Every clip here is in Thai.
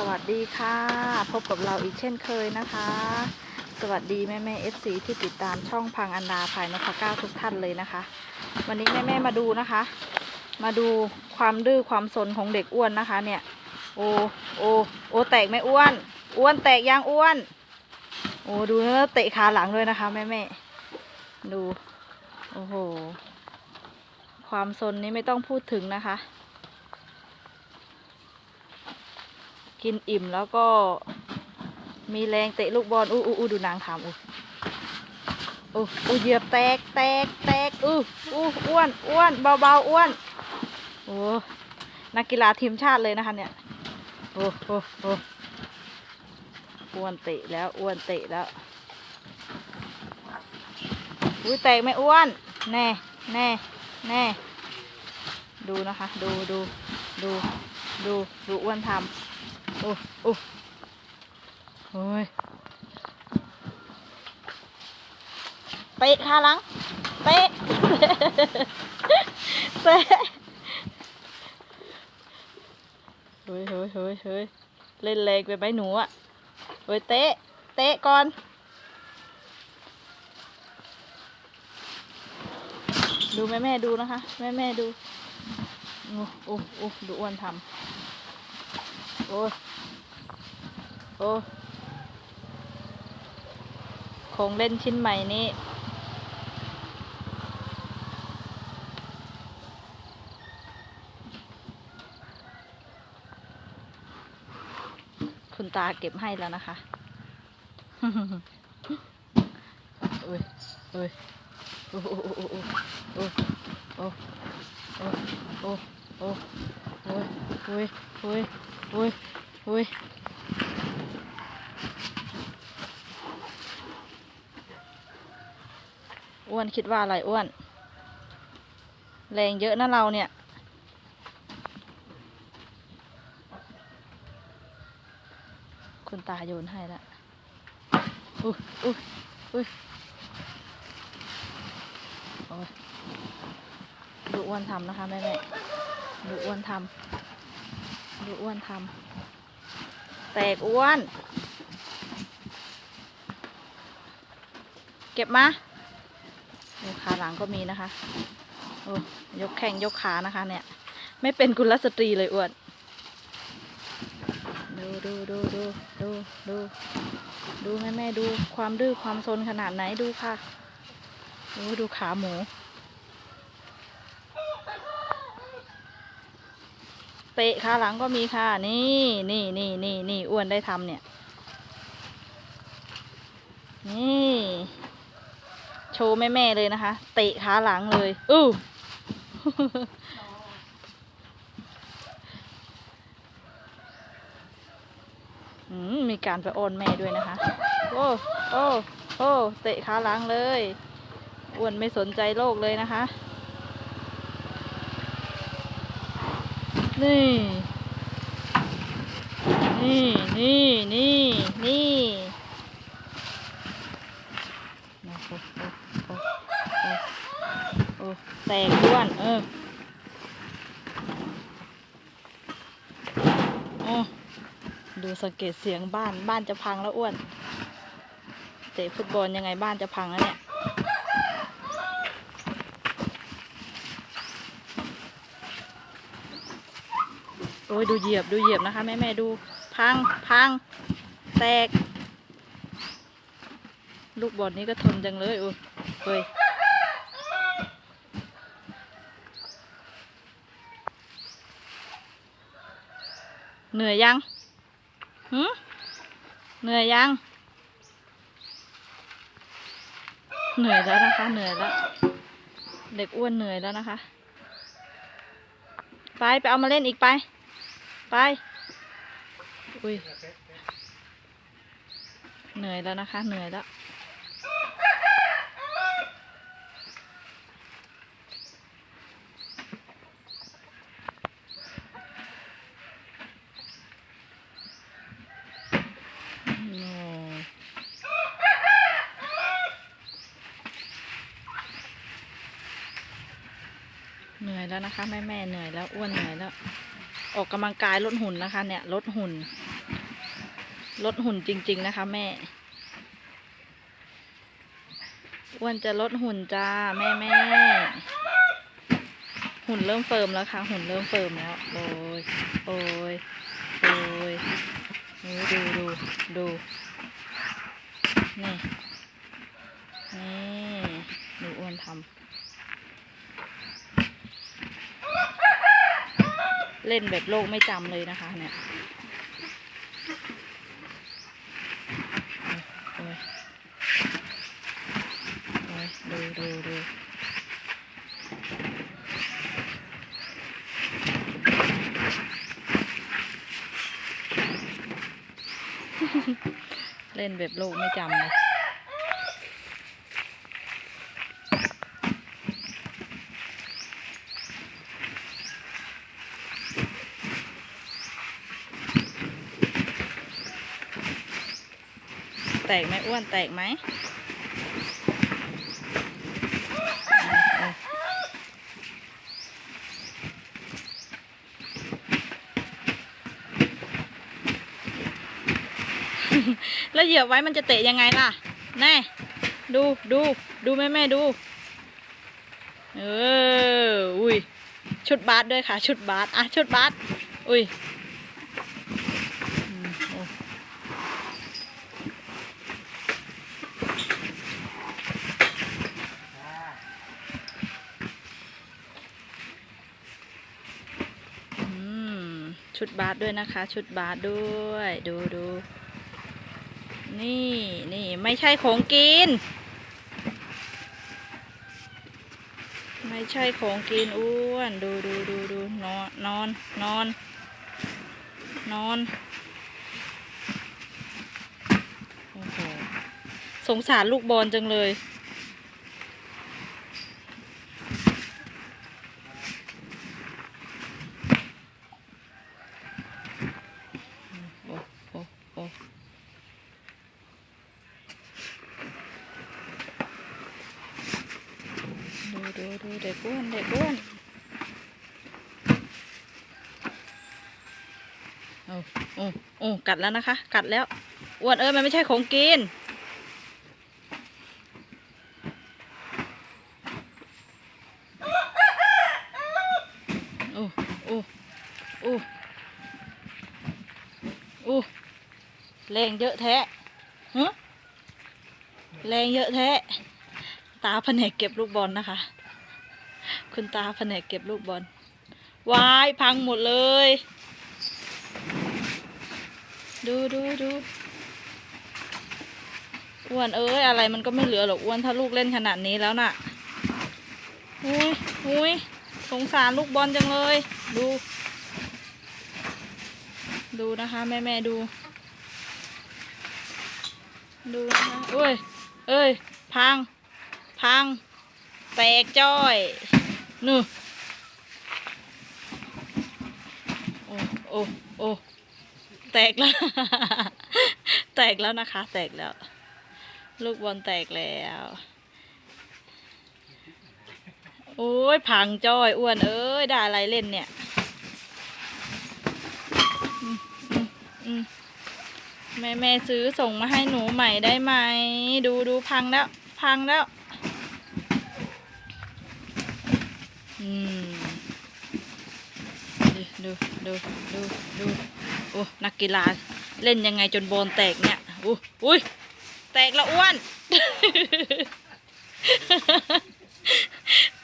สวัสดีค่ะ พบกับเราอีกเช่นเคยนะคะ สวัสดีแม่แม่เอฟซีที่ติดตามช่องพังอันดาภายนพเก้าทุกท่านเลยนะคะ วันนี้แม่แม่มาดูนะคะ มาดูความดื้อความสนของเด็กอ้วนนะคะ เนี่ย โอโอโอแตกไหมอ้วน อ้วนแตกยังอ้วน โอ้ดูนะเตะขาหลังด้วยนะคะแม่แม่ดู โอ้โห ความสนนี้ไม่ต้องพูดถึงนะคะ กินอิ่มแล้วก็มีแรงเตะลูกบอลอู้อู้อู้ดูนางทำอู้อู้อู้เหยียบแตกแตกแตกอู้อู้อ้วนอ้วนเบาเบาอ้วนโอ้นักกีฬาทีมชาติเลยนะคะเนี่ยโอ้โอ้โอ้อ้วนเตะแล้วอ้วนเตะแล้วอุ้ยแตกไม่อ้วนแน่แน่แน่ดูนะคะ ดูดูดูดูดูอ้วนทำ โอ้โอ้โอ้ยเตะขาหลังเตะเตะเฮ้ยเฮ้ยเฮ้ยเฮ้ยเล่นแรงไปไหมหนูอะเฮ้ยเตะเตะก่อนดูแม่แม่ดูนะคะ แม่แม่ดูโอ้โอ้โอ้ดูอ้วนทำโอ้ย โอ้ของเล่นชิ้นใหม่นี้คุณตาเก็บให้แล้วนะคะเอ้ยเอ้ยโอ้โอ้โอ้โอ้โอ้โอ้โอ้โอ้โอ้โอ้ยโอ้ยโอ้ยโอ้ยโอ้วนคิดว่าอะไรอ้วน แรงเยอะนะเราเนี่ย คุณตาโยนให้ละอุ้ยอุ้ยอุ้ยโอ้ยดูอ้วนทำนะคะแม่แม่ดูอ้วนทำดูอ้วนทำแตกอ้วน เก็บมา ขาหลังก็มีนะคะ โอ้ยกแข้งยกขานะคะ เนี่ย ไม่เป็นกุลสตรีเลยอ้วนดูดูดูดูดูดูดูแม่แม่ดูความดื้อความซนขนาดไหนดูค่ะดูดูขาหมูเตะขาหลังก็มีค่ะ นี่นี่นี่นี่นี่อ้วนได้ทำเนี่ย นี่ ชว์แม่ๆเลยนะคะ เตะขาหลังเลยอู้มมีการไปโอนแม่ด้วยนะคะ โอ้ โอ้ โอ้ เตะขาหลังเลย อ้วนไม่สนใจโลกเลยนะคะ นี่ นี่ นี่ นี่ นี่ โอ้โหโอ้โหโอ้โหโอ้โห แตกด้วน เออโอ้ดูสังเกตเสียงบ้านบ้านจะพังแล้วอ้วน เตะฟุตบอลยังไงบ้านจะพังแล้วเนี่ย โอ้ยดูเหยียบดูเหยียบนะคะแม่แม่ดู พังพัง แตก ลูกบอลนี้ก็ทนจังเลยโอ้ย เหนื่อยยังหืมเหนื่อยยัง เหนื่อยแล้วนะคะ เหนื่อยแล้ว เด็กอ้วนเหนื่อยแล้วนะคะ ไปไปเอามาเล่นอีกไป ไป อุ้ย เหนื่อยแล้วนะคะ เหนื่อยแล้ว โอ้เหนื่อย แล้วนะคะ แม่แม่เหนื่อยแล้วอ้วนเหนื่อยแล้ว อออกกำลังกายลดหุ่นนะคะ เนี่ยลดหุ่นลดหุ่นจริง ๆ นะคะ แม่อ้วนจะลดหุ่นจ้าแม่แม่หุ่นเริ่มเฟิร์มแล้วค่ะ หุ่นเริ่มเฟิร์มแล้ว โอ้ยโอ้ยโอ้ยโอ้ยดูดูดูนี่นี่ดูอ้วนทำ เล่นแบบโลกไม่จำเลยนะคะ เนี่ยดูดูดูเล่นแบบโลกไม่จำเล แตกไหมอ้วนแตกไหมแล้วเหยียบไว้มันจะเตะยังไงล่ะ แน่ ดูดูดูแม่แม่ดู เออ อุ้ย ชุดบาสด้วยค่ะ ชุดบาสอะ ชุดบาสอุ้ยอืมโอ้ อืม ชุดบาสด้วยนะคะ ชุดบาสด้วยดูดูนี่นี่ไม่ใช่ของกิน ไม่ใช่ของกินอ้วนดูดูดูดูนอนนอนนอนนอนโอ้โหสงสารลูกบอลจังเลย โอ้โอ้โอ้ดูดูดูเด็กอ้วนเด็กอ้วน โอ้โอ้โอ้กัดแล้วนะคะ กัดแล้วอ้วนเอ้ยมันไม่ใช่ของกินโอ้โอ้โอ้โอ้แรงเยอะแท้ฮะแรงเยอะแท้ตาแผนกเก็บลูกบอลนะคะ คุณตาแผนกเก็บลูกบอลวายพังหมดเลย ดูดูดูอ้วนเอ้ยอะไรมันก็ไม่เหลือหรอกอ้วนถ้าลูกเล่นขนาดนี้แล้วน่ะอุ้ยอุ้ยสงสารลูกบอลจังเลย ดู ดูนะคะแม่แม่ดู ดูนะคะเอ้ยเอ้ย พัง พัง แตกจ้อยนู่โอ้โอ้โอ้ แตกแล้ว แตกแล้วนะคะ แตกแล้ว ลูกบอลแตกแล้ว โอ้ยพังจ้อยอ้วนเอ้ยได้อะไรเล่นเนี่ยแม่แม่ซื้อส่งมาให้หนูใหม่ได้ไหม ดูดูพังแล้ว พังแล้ว อืม ดูดูดูดูดู โอ้นักกีฬาเล่นยังไงจนบอลแตกเนี่ยอู้อุ้ยแตกแล้วอ้วน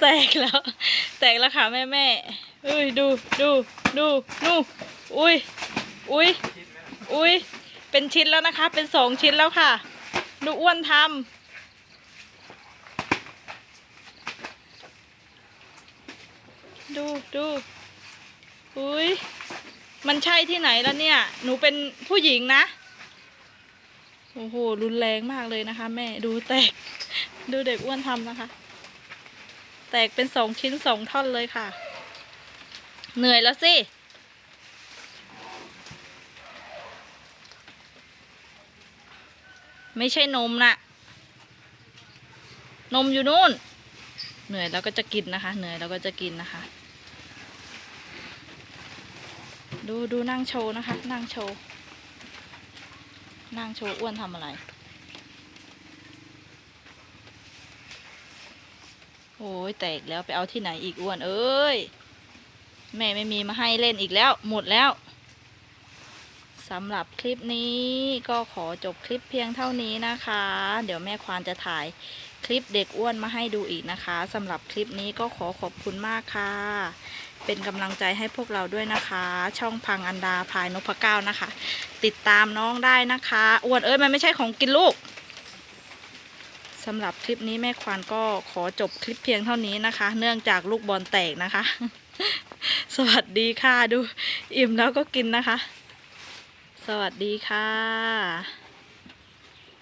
แตกแล้ว แตกแล้วค่ะแม่แม่เอ้ยดูดูดูดูอุ้ยอุ้ยอุ้ยเป็นชิ้นแล้วนะคะ เป็นสองชิ้นแล้วค่ะดูอ้วนทำดูดูอุ้ย มันใช่ที่ไหนแล้วเนี่ย หนูเป็นผู้หญิงนะ โอ้โห รุนแรงมากเลยนะคะ แม่ ดูแตก ดูเด็กอ้วนทำนะคะ แตกเป็นสองชิ้นสองท่อนเลยค่ะ เหนื่อยแล้วสิไม่ใช่นมนะ นมอยู่นู่น เหนื่อยแล้วก็จะกินนะคะ เหนื่อยแล้วก็จะกินนะคะ ดูดูนั่งโชว์นะคะ นั่งโชว์ นั่งโชว์อ้วนทำอะไร โอ้ยแตกแล้วไปเอาที่ไหนอีกอ้วนเอ้ย แม่ไม่มีมาให้เล่นอีกแล้ว หมดแล้วสำหรับคลิปนี้ก็ขอจบคลิปเพียงเท่านี้นะคะ เดี๋ยวแม่ควานจะถ่ายคลิปเด็กอ้วนมาให้ดูอีกนะคะสำหรับคลิปนี้ก็ขอขอบคุณมากค่ะ เป็นกำลังใจให้พวกเราด้วยนะคะ ช่องพังอันดาพายนพเก้านะคะ ติดตามน้องได้นะคะอ้วนเอ้ยมันไม่ใช่ของกินลูกสำหรับคลิปนี้แม่ควานก็ขอจบคลิปเพียงเท่านี้นะคะ เนื่องจากลูกบอลแตกนะคะ สวัสดีค่ะดู อิ่มแล้วก็กินนะคะ สวัสดีค่ะ